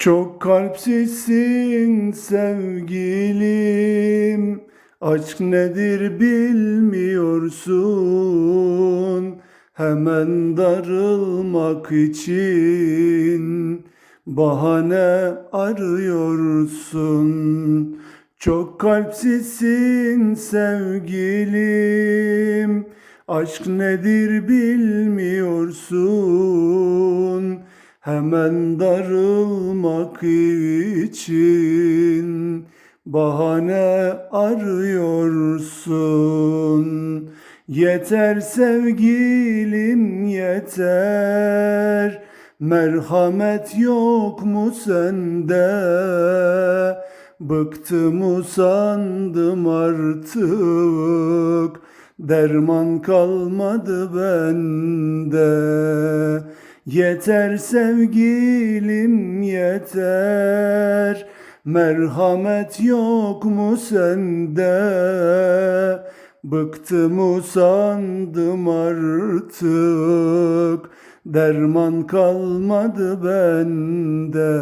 Çok kalpsizsin sevgilim. Aşk nedir bilmiyorsun. Hemen darılmak için Bahane arıyorsun. Çok kalpsizsin sevgilim. Aşk nedir bilmiyorsun Hemen darılmak için bahane arıyorsun. Yeter sevgilim yeter. Merhamet yok mu sende? Bıktım usandım artık. Derman kalmadı bende. Yeter sevgilim yeter. Merhamet yok mu sende? Bıktım usandım artık. Derman kalmadı bende.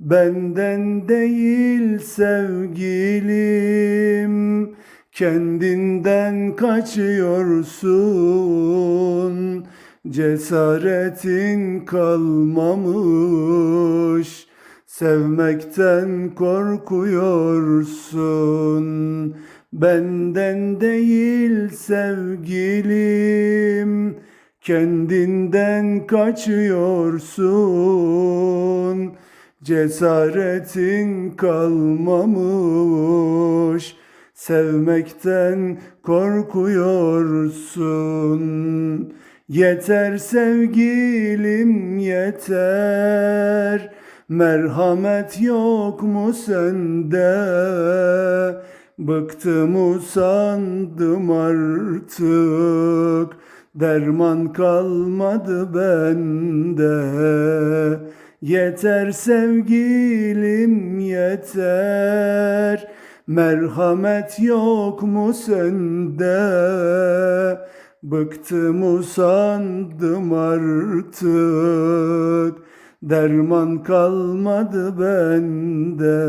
Benden değil sevgilim, kendinden kaçıyorsun. Cesaretin kalmamış, sevmekten korkuyorsun. Benden değil sevgilim, kendinden kaçıyorsun. Cesaretin kalmamış, sevmekten korkuyorsun. Yeter sevgilim yeter, merhamet yok mu sende? Bıktım usandım artık, derman kalmadı bende. Yeter sevgilim yeter, merhamet yok mu sende? Bıktım usandım artık, derman kalmadı bende.